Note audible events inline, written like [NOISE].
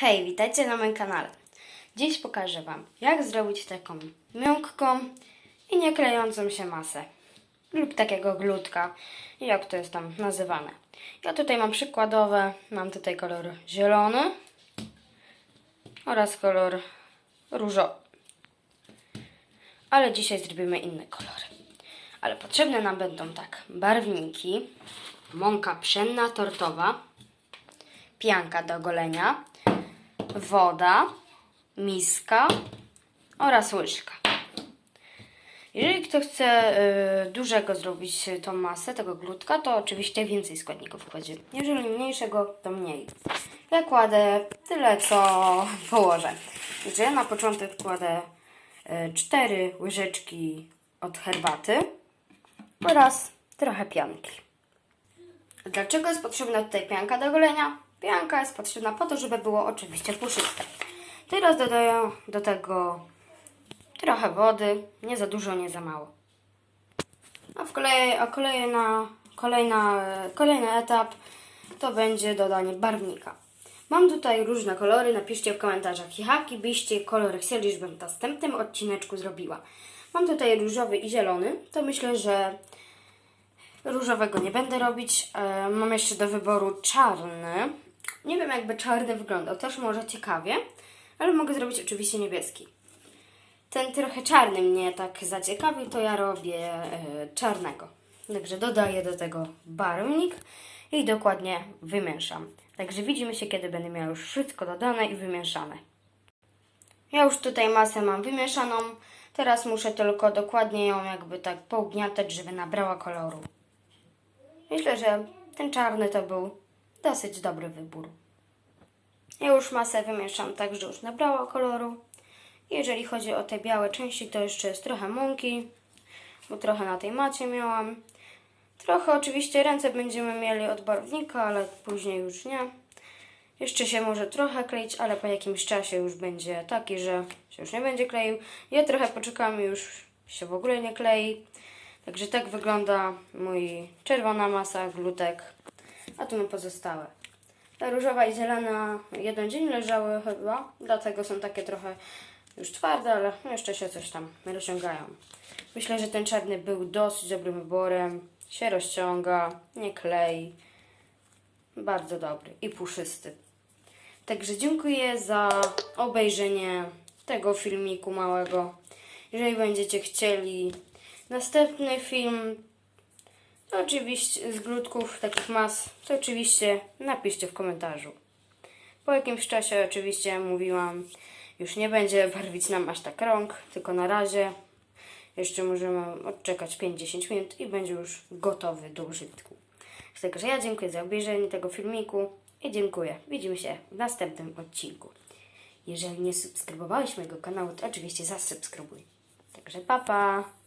Hej, witajcie na moim kanale. Dziś pokażę Wam, jak zrobić taką miękką i nie klejącą się masę lub takiego glutka, jak to jest tam nazywane. Ja tutaj mam przykładowe, mam tutaj kolor zielony oraz kolor różowy. Ale dzisiaj zrobimy inne kolory. Ale potrzebne nam będą tak barwniki, mąka pszenna tortowa, pianka do golenia, woda, miska oraz łyżka. Jeżeli ktoś chce y, dużego zrobić tą masę, tego glutka, to oczywiście więcej składników wchodzi. Jeżeli mniejszego, to mniej. Ja kładę tyle, co [LAUGHS] położę. Także ja na początek kładę y, 4 łyżeczki od herbaty oraz trochę pianki. Dlaczego jest potrzebna tutaj pianka do golenia? Pianka jest potrzebna po to, żeby było oczywiście puszyste. Teraz dodaję do tego trochę wody, nie za dużo, nie za mało. A, w kolei, a kolejna, kolejna, kolejny etap to będzie dodanie barwnika. Mam tutaj różne kolory, napiszcie w komentarzach, jaki byście kolor chcieli, żebym w następnym odcineczku zrobiła. Mam tutaj różowy i zielony, to myślę, że Różowego nie będę robić. E, mam jeszcze do wyboru czarny. Nie wiem, jakby czarny wyglądał. Też może ciekawie, ale mogę zrobić oczywiście niebieski. Ten trochę czarny mnie tak zaciekawił, to ja robię e, czarnego. Także dodaję do tego barwnik i dokładnie wymieszam. Także widzimy się, kiedy będę miała już wszystko dodane i wymieszane. Ja już tutaj masę mam wymieszaną. Teraz muszę tylko dokładnie ją jakby tak pougniatać, żeby nabrała koloru. Myślę, że ten czarny to był dosyć dobry wybór. Ja już masę wymieszam tak, że już nabrała koloru. Jeżeli chodzi o te białe części, to jeszcze jest trochę mąki, bo trochę na tej macie miałam. Trochę oczywiście ręce będziemy mieli od barwnika, ale później już nie. Jeszcze się może trochę kleić, ale po jakimś czasie już będzie taki, że się już nie będzie kleił. Ja trochę poczekam już się w ogóle nie klei. Także tak wygląda mój czerwona masa, glutek, a tu mam pozostałe. Ta różowa i zielona jeden dzień leżały chyba, dlatego są takie trochę już twarde, ale jeszcze się coś tam rozciągają. Myślę, że ten czarny był dosyć dobrym wyborem. Się rozciąga, nie klei. Bardzo dobry i puszysty. Także dziękuję za obejrzenie tego filmiku małego. Jeżeli będziecie chcieli następny film, to oczywiście z grudków takich mas, to oczywiście napiszcie w komentarzu. Po jakimś czasie oczywiście mówiłam, już nie będzie barwić nam aż tak rąk, tylko na razie jeszcze możemy odczekać 5-10 minut i będzie już gotowy do użytku. Także ja dziękuję za obejrzenie tego filmiku i dziękuję. Widzimy się w następnym odcinku. Jeżeli nie subskrybowałeś mojego kanału, to oczywiście zasubskrybuj. Także papa! Pa.